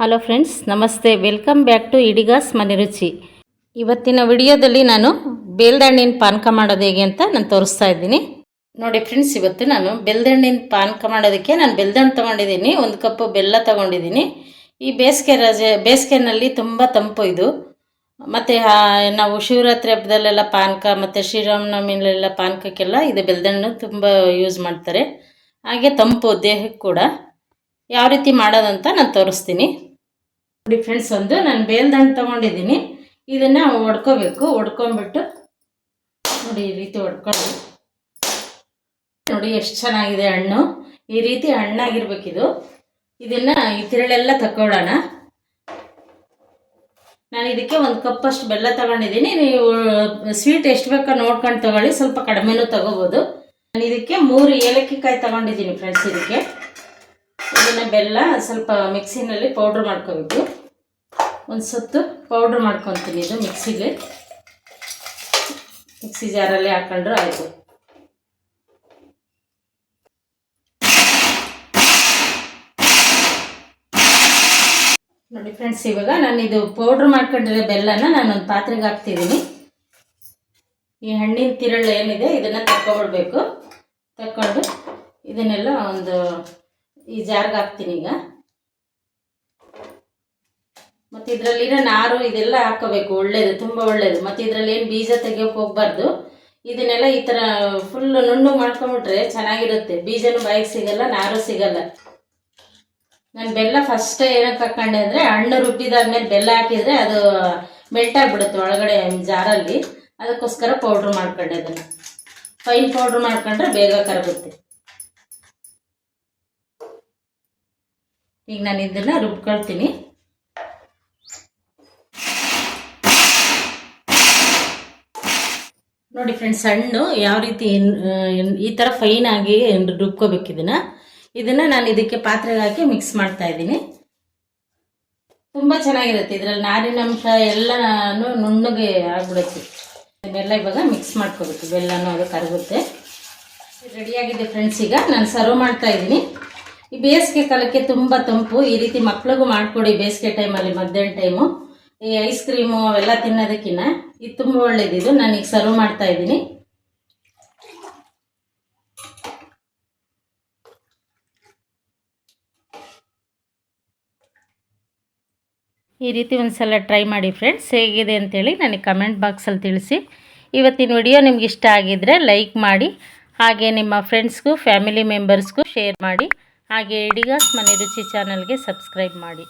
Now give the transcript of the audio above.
Hello friends ನಮಸ್ತೆ. Welcome back to ಇಡಿಗಾಸ್ ಮನೆ ರುಚಿ ಇವತ್ತಿನ ವಿಡಿಯೋದಲ್ಲಿ ನಾನು ಬೇಲ್ದಣ್ಣಿನ ಪಾನಕ ಮಾಡೋದು ಹೇಗೆ ಅಂತ ನಾನು ತೋರಿಸ್ತಾ ಇದ್ದೀನಿ. ನೋಡಿ ಫ್ರೆಂಡ್ಸ್ ಇವತ್ತು ನಾನು ಬೆಲ್ದಣ್ಣಿನ ಪಾನಕ ಮಾಡೋದಕ್ಕೆ ನಾನು ಬೆಲ್ದಣ್ಣು ತೊಗೊಂಡಿದ್ದೀನಿ. ಒಂದು ಕಪ್ಪು ಬೆಲ್ಲ ತೊಗೊಂಡಿದ್ದೀನಿ. ಈ ಬೇಸಿಗೆ ರಜೆ, ಬೇಸಿಗೆನಲ್ಲಿ ತುಂಬ ತಂಪು ಇದು. ಮತ್ತು ನಾವು ಶಿವರಾತ್ರಿ ಹಬ್ಬದಲ್ಲೆಲ್ಲ ಪಾನಕ, ಮತ್ತು ಶ್ರೀರಾಮನವಮಿಲೆಲ್ಲ ಪಾನಕಕ್ಕೆಲ್ಲ ಇದು ಬೆಲ್ದಣ್ಣು ತುಂಬ ಯೂಸ್ ಮಾಡ್ತಾರೆ. ಹಾಗೆ ತಂಪು ದೇಹಕ್ಕೆ ಕೂಡ. ಯಾವ ರೀತಿ ಮಾಡೋದಂತ ನಾನು ತೋರಿಸ್ತೀನಿ. ನೋಡಿ ಫ್ರೆಂಡ್ಸ್ ಒಂದು ನಾನು ಬೇಲ್ದಂಡು ತೊಗೊಂಡಿದ್ದೀನಿ. ಇದನ್ನು ಒಡ್ಕೋಬೇಕು. ಒಡ್ಕೊಂಬಿಟ್ಟು ನೋಡಿ ಈ ರೀತಿ ಒಡ್ಕೊಳ್ಳಿ. ನೋಡಿ ಎಷ್ಟು ಚೆನ್ನಾಗಿದೆ ಹಣ್ಣು. ಈ ರೀತಿ ಹಣ್ಣಾಗಿರ್ಬೇಕಿದು. ಇದನ್ನು ಈ ತಿರುಳೆಲ್ಲ ತಗೊಳ್ಳೋಣ ನಾನು ಇದಕ್ಕೆ ಒಂದು ಕಪ್ಪಷ್ಟು ಬೆಲ್ಲ ತಗೊಂಡಿದ್ದೀನಿ. ನೀವು ಸ್ವೀಟ್ ಎಷ್ಟು ಬೇಕೋ ನೋಡ್ಕೊಂಡು ತಗೊಳ್ಳಿ. ಸ್ವಲ್ಪ ಕಡಿಮೆನೂ ತಗೋಬೋದು. ನಾನು ಇದಕ್ಕೆ ಮೂರು ಏಲಕ್ಕಿ ಕಾಯಿ ತಗೊಂಡಿದ್ದೀನಿ ಫ್ರೆಂಡ್ಸ್ ಇದಕ್ಕೆ. ಇದನ್ನು ಬೆಲ್ಲ ಸ್ವಲ್ಪ ಮಿಕ್ಸಿನಲ್ಲಿ ಪೌಡ್ರ್ ಮಾಡ್ಕೋಬೇಕು. ಒಂದು ಸತ್ತು ಪೌಡ್ರ್ ಮಾಡ್ಕೊತೀನಿ ಇದು ಮಿಕ್ಸಿಗೆ ಮಿಕ್ಸಿ ಜಾರಲ್ಲಿ ಹಾಕೊಂಡ್ರೆ ಆಯಿತು. ನೋಡಿ ಫ್ರೆಂಡ್ಸ್ ಇವಾಗ ನಾನು ಇದು ಪೌಡ್ರ್ ಮಾಡ್ಕೊಂಡಿರೋ ಬೆಲ್ಲನ ನಾನು ಒಂದು ಪಾತ್ರೆಗೆ ಹಾಕ್ತಿದ್ದೀನಿ. ಈ ಹಣ್ಣಿನ ತಿರುಳು ಏನಿದೆ ಇದನ್ನು ತಗೊಳ್ಬೇಕು ತಕ್ಕೊಂಡು ಇದನ್ನೆಲ್ಲ ಒಂದು ಈ ಜಾರ್ಗೆ ಹಾಕ್ತೀನಿ ಈಗ. ಮತ್ತು ಇದರಲ್ಲಿರೋ ನಾರು ಇದೆಲ್ಲ ಹಾಕೋಬೇಕು ಒಳ್ಳೆಯದು ತುಂಬ ಒಳ್ಳೇದು. ಮತ್ತು ಇದರಲ್ಲಿ ಏನು ಬೀಜ ತೆಗಿಯೋಕೆ ಹೋಗ್ಬಾರ್ದು. ಇದನ್ನೆಲ್ಲ ಈ ಥರ ಫುಲ್ ನುಣ್ಣು ಮಾಡ್ಕೊಂಬಿಟ್ರೆ ಚೆನ್ನಾಗಿರುತ್ತೆ. ಬೀಜನೂ ಬಾಯಿಗೆ ಸಿಗಲ್ಲ, ನಾರು ಸಿಗಲ್ಲ. ನಾನು ಬೆಲ್ಲ ಫಸ್ಟ್ ಏನಕ್ಕೆ ಹಾಕೊಂಡೆ ಅಂದರೆ ಹಣ್ಣು ರುಬ್ಬಿದಾದ್ಮೇಲೆ ಬೆಲ್ಲ ಹಾಕಿದರೆ ಅದು ಮೆಲ್ಟ್ ಆಗಿಬಿಡುತ್ತೆ ಒಳಗಡೆ ಜಾರಲ್ಲಿ. ಅದಕ್ಕೋಸ್ಕರ ಪೌಡ್ರ್ ಮಾಡ್ಕೊಂಡೆ ಅದನ್ನು. ಫೈನ್ ಪೌಡ್ರ್ ಮಾಡ್ಕೊಂಡ್ರೆ ಬೇಗ ಕರಗುತ್ತೆ. ಈಗ ನಾನು ಇದನ್ನು ರುಬ್ಕೊಳ್ತೀನಿ. ನೋಡಿ ಫ್ರೆಂಡ್ಸ್ ಹಣ್ಣು ಯಾವ ರೀತಿ ಈ ಥರ ಫೈನ್ ಆಗಿ ರುಬ್ಕೋಬೇಕು ಇದನ್ನು. ಇದನ್ನು ನಾನು ಇದಕ್ಕೆ ಪಾತ್ರೆಗೆ ಹಾಕಿ ಮಿಕ್ಸ್ ಮಾಡ್ತಾ ಇದ್ದೀನಿ. ತುಂಬ ಚೆನ್ನಾಗಿರುತ್ತೆ ಇದರಲ್ಲಿ ನಾರಿನ ಅಂಶ ಎಲ್ಲನೂ ನುಣ್ಣಗೆ ಆಗ್ಬಿಡುತ್ತೆ. ಇದನ್ನೆಲ್ಲ ಇವಾಗ ಮಿಕ್ಸ್ ಮಾಡ್ಕೋಬೇಕು. ಬೆಲ್ಲನೂ ಅದು ಕರಗುತ್ತೆ. ರೆಡಿಯಾಗಿದೆ ಫ್ರೆಂಡ್ಸ್ ಈಗ ನಾನು ಸರ್ವ್ ಮಾಡ್ತಾ ಇದ್ದೀನಿ. ಈ ಬೇಸಿಗೆ ಕಾಲಕ್ಕೆ ತುಂಬ ತಂಪು. ಈ ರೀತಿ ಮಕ್ಳಿಗೂ ಮಾಡಿಕೊಡಿ ಬೇಸಿಗೆ ಟೈಮಲ್ಲಿ ಮಧ್ಯಾಹ್ನ ಟೈಮು ಈ ಐಸ್ ಕ್ರೀಮು ಅವೆಲ್ಲ ತಿನ್ನೋದಕ್ಕಿನ್ನ ಇದು ತುಂಬ ಒಳ್ಳೇದಿದು ನಾನೀಗ ಸರ್ವ್ ಮಾಡ್ತಾ ಇದ್ದೀನಿ. ಈ ರೀತಿ ಒಂದು ಸಲ ಟ್ರೈ ಮಾಡಿ ಫ್ರೆಂಡ್ಸ್ ಹೇಗಿದೆ ಅಂತೇಳಿ ನನಗೆ ಕಮೆಂಟ್ ಬಾಕ್ಸಲ್ಲಿ ತಿಳಿಸಿ. ಇವತ್ತಿನ ವಿಡಿಯೋ ನಿಮ್ಗೆ ಇಷ್ಟ ಆಗಿದ್ರೆ ಲೈಕ್ ಮಾಡಿ, ಹಾಗೆ ನಿಮ್ಮ ಫ್ರೆಂಡ್ಸ್ಗೂ ಫ್ಯಾಮಿಲಿ ಮೆಂಬರ್ಸ್ಗೂ ಶೇರ್ ಮಾಡಿ, ಹಾಗೆ ಇಡಿಗಾಸ್ ಮನೆ ರುಚಿ ಚಾನಲ್ಗೆ ಸಬ್ಸ್ಕ್ರೈಬ್ ಮಾಡಿ.